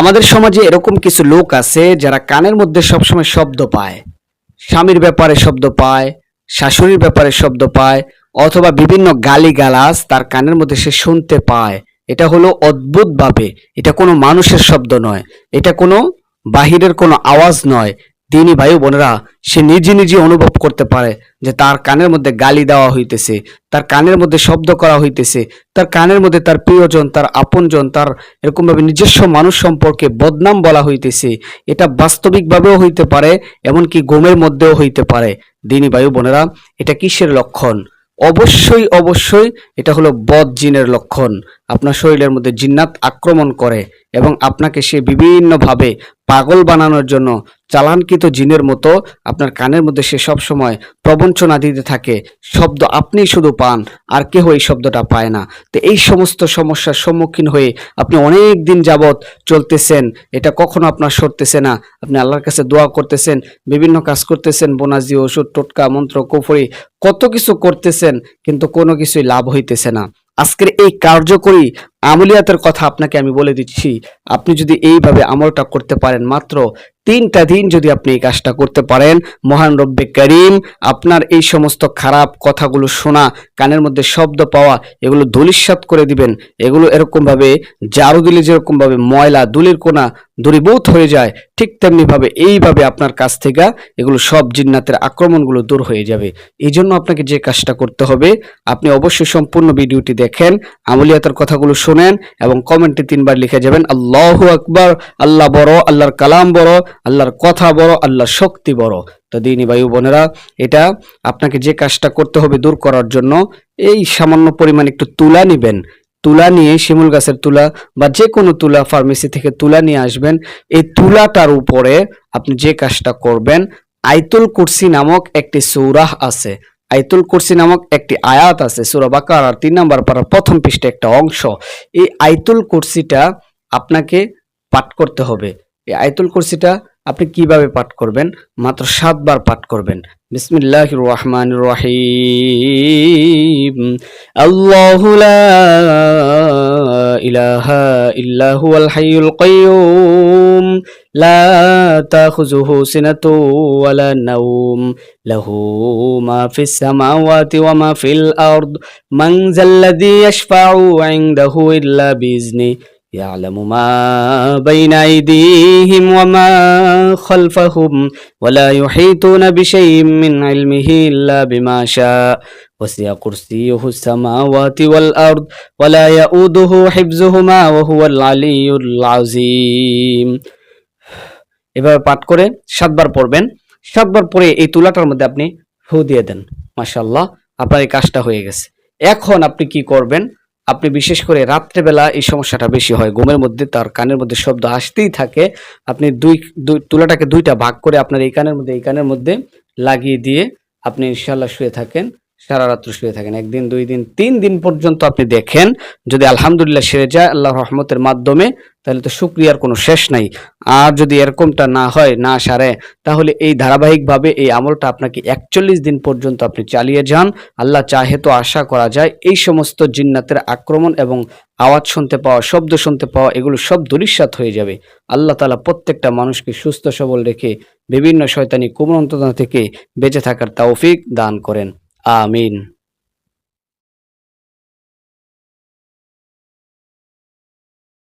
আমাদের সমাজে এরকম কিছু লোক আছে যারা কানের মধ্যে সবসময় শব্দ পায়, স্বামীর ব্যাপারে শব্দ পায়, শাশুড়ির ব্যাপারে শব্দ পায়, অথবা বিভিন্ন গালিগালাজ তার কানের মধ্যে সে শুনতে পায়। এটা হলো অদ্ভুতভাবে। এটা কোনো মানুষের শব্দ নয়। এটা কোনো বাহিরের কোনো আওয়াজ নয়। তিনি ভাই বোনেরা, সে নিজে নিজে অনুভব করতে পারে যে তার কানের মধ্যে গালি দেওয়া হইতেছে, তার কানের মধ্যে শব্দ করা হইতেছে, তার কানের মধ্যে তার প্রিয়জন, তার আপনজন, তার এরকমভাবে নিজস্ব মানুষ সম্পর্কে বদনাম বলা হইতেছে। এটা বাস্তবিকভাবেও হইতে পারে, এমনকি ঘুমের মধ্যেও হইতে পারে। দিনী বায়ু বোনেরা, এটা কিসের লক্ষণ? অবশ্যই অবশ্যই এটা হলো বদ জিনের লক্ষণ। আপনার শরীরের মধ্যে জিন্নাত আক্রমণ করে। এবং আপনাকে সে বিভিন্নভাবে পাগল বানানোর জন্য চালানকৃত জিনের মতো আপনার কানের মধ্যে সে সব সময় প্রবঞ্চনা দিতে থাকে। শব্দ আপনি শুধু পান, আর কেহ এই শব্দটা পায় না। তো এই সমস্ত সমস্যার সম্মুখীন হয়ে আপনি অনেক দিন যাবৎ চলতেছেন, এটা কখনো আপনার সরতেছে না। আপনি আল্লাহর কাছে দোয়া করতেছেন, বিভিন্ন কাজ করতেছেন বোনাজি ওষুধ, টোটকা, মন্ত্র, কুফরি, কত কিছু করতেছেন, কিন্তু কোনো কিছুই লাভ হইতেছে না। আজকের এই কার্যকরী আমলিয়াতের কথা আপনাকে আমি বলে দিচ্ছি। আপনি যদি এইভাবে আমলটা করতে পারেন, মাত্র তিনটা দিন যদি আপনি এই কাজটা করতে পারেন, মহান রব্বে করিম, আপনার এই সমস্ত খারাপ কথাগুলো শোনা, কানের মধ্যে শব্দ পাওয়া, এগুলো ধুলিস্বাত করে দিবেন। এগুলো এরকমভাবে জারু দিলে যেরকমভাবে ময়লা, দুলির কোনা দূরীভূত হয়ে যায়, ঠিক তেমনি ভাবে এইভাবে আপনার কাছ থেকে এগুলো সব জিন্নাতের আক্রমণগুলো দূর হয়ে যাবে। এই জন্য আপনাকে যে কাজটা করতে হবে, আপনি অবশ্যই সম্পূর্ণ ভিডিওটি দেখেন, আমলিয়াতের কথাগুলো শোনেন এবং কমেন্টে তিনবার লিখে যাবেন, আল্লাহ আকবার, আল্লাহ বড়, আল্লাহর কালাম বড়, আল্লাহর কথা বড়, আল্লাহর শক্তি বড়। তো দিনী বায়ু বোনেরা, এটা আপনাকে যে কাজটা করতে হবে দূর করার জন্য, এই সামান্য পরিমাণ একটু তুলা নিবেন। তুলা নিয়ে, শিমুল গাছের তুলা বা যে কোনো তুলা ফার্মেসি থেকে তুলা নিয়ে আসবেন, এই তুলাটার উপরে আপনি যে কাজটা করবেন, আইতুল কুরসি নামক একটি সৌরাহ আছে। আইতুল কুরসি নামক একটি আয়াত আছে, সুরা বাকার আর তিন নম্বর পাড়ার প্রথম পৃষ্ঠে একটা অংশ। এই আইতুল কুরসিটা আপনাকে পাঠ করতে হবে। এই আইতুল কুরসিটা আপনি কীভাবে পাঠ করবেন? মাত্র সাতবার পাঠ করবেন। বিসমিল্লাহ রহমান রহিম। আল্লাহু ইলাহা ইল্লা হুয়াল হাইয়ুল লা ওয়া يعلم ما بين أيديهم وما خلفهم ولا يحيطون بشيء من علمه إلا بما شاء وسع كرسيه السماوات والأرض ولا يؤوده حفظهما وهو العلي العظيم এভাবে পাঠ করে সাতবার পড়বেন সাতবার পরে এই তুলাটার মধ্যে আপনি ফু দিয়ে দেন মাশাল্লাহ আপনার এই কাজটা হয়ে গেছে এখন আপনি কি করবেন আপনি বিশেষ করে রাত্রেবেলা এই সমস্যাটা বেশি হয়। ঘুমের মধ্যে তার কানের মধ্যে শব্দ আসতেই থাকে। আপনি দুই দুই, তুলাটাকে দুইটা ভাগ করে আপনার এই কানের মধ্যে, এই কানের মধ্যে লাগিয়ে দিয়ে আপনি ইনশাল্লাহ শুয়ে থাকেন। সারা শুয়ে থাকেন। একদিন, দুই দিন, তিন দিন পর্যন্ত আপনি দেখেন, যদি আলহামদুলিল্লাহ সেরে যায় আল্লাহ রহমতের মাধ্যমে, তাহলে তো শুক্রিয়ার কোনো শেষ নাই। আর যদি এরকমটা না হয়, না সারে, তাহলে এই ধারাবাহিকভাবে এই আমলটা আপনাকে একচল্লিশ দিন পর্যন্ত আপনি চালিয়ে যান। আল্লাহ চাহে তো আশা করা যায়, এই সমস্ত জিন্নাতের আক্রমণ এবং আওয়াজ শুনতে পাওয়া, শব্দ শুনতে পাওয়া, এগুলো সব দুরিশ্বাত হয়ে যাবে। আল্লাহ তালা প্রত্যেকটা মানুষকে সুস্থ সবল রেখে বিভিন্ন শয়তানি কুমন্ত্রণা থেকে বেঁচে থাকার তৌফিক দান করেন। Amin.